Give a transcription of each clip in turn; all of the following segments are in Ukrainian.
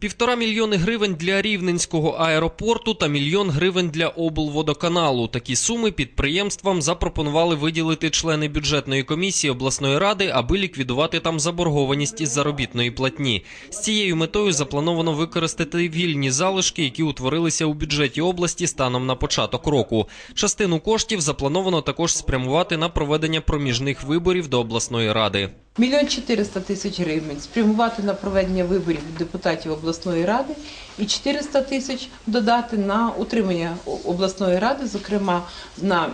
Півтора мільйони гривень для рівненського аеропорту та мільйон гривень для облводоканалу. Такі суми підприємствам запропонували виділити члени бюджетної комісії обласної ради, аби ліквідувати там заборгованість із заробітної платні. З цією метою заплановано використати вільні залишки, які утворилися у бюджеті області станом на початок року. Частину коштів заплановано також спрямувати на проведення проміжних виборів до обласної ради. Мільйон 400 тисяч гривень спрямувати на проведення виборів депутатів обласної ради і 400 тисяч додати на утримання обласної ради, зокрема на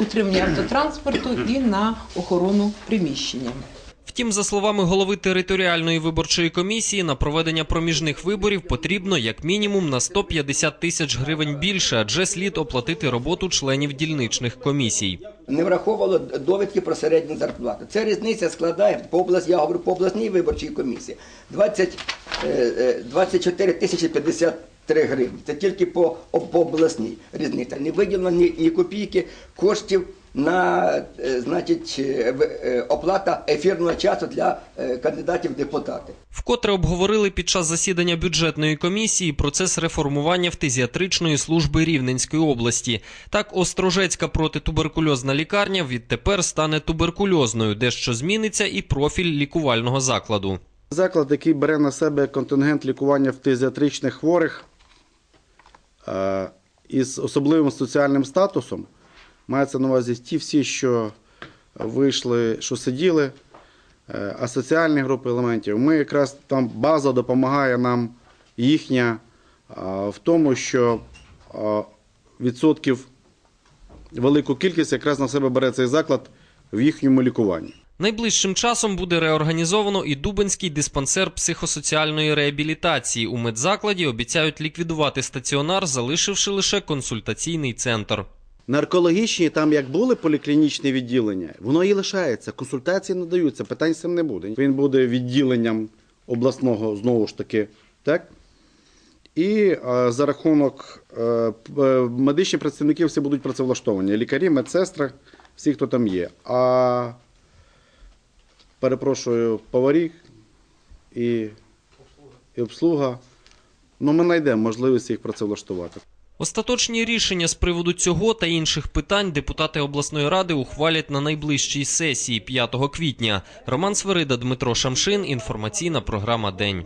утримання автотранспорту і на охорону приміщення. Втім, за словами голови територіальної виборчої комісії, на проведення проміжних виборів потрібно як мінімум на 150 тисяч гривень більше, адже слід оплатити роботу членів дільничних комісій. не враховувало довідки про середню зарплату. Ця різниця складає по області, я говорю по обласній виборчій комісії 20, е, е, 24 тисячі 53 гривні. Це тільки по, по обласній різниця. Не виділено ні, ні копійки коштів на е, значить, е, в- е, оплата ефірного часу для кандидатів в депутати. Вкотре обговорили під час засідання бюджетної комісії процес реформування фтизіатричної служби Рівненської області. Так, Острожецька протитуберкульозна лікарня відтепер стане туберкульозною, дещо зміниться і профіль лікувального закладу. Заклад, який бере на себе контингент лікування фтизіатричних хворих із особливим соціальним статусом, мається на увазі ті всі, що вийшли, що сиділи, е, асоціальні групи елементів. Ми якраз там база допомагає нам їхня е, в тому, що е, відсотків велику кількість якраз на себе бере цей заклад в їхньому лікуванні. Найближчим часом буде реорганізовано і Дубенський диспансер психосоціальної реабілітації. У медзакладі обіцяють ліквідувати стаціонар, залишивши лише консультаційний центр. Наркологічні, там як були поліклінічні відділення, воно і лишається. Консультації надаються, питань з цим не буде. Він буде відділенням обласного знову ж таки, так? І е, за рахунок е, е, медичні працівники всі будуть працевлаштовані. Лікарі, медсестри, всі, хто там є. А перепрошую, поварі і, і обслуга. Ну, ми знайдемо можливість їх працевлаштувати. Остаточні рішення з приводу цього та інших питань депутати обласної ради ухвалять на найближчій сесії 5 квітня. Роман Свирида, Дмитро Шамшин. Інформаційна програма День.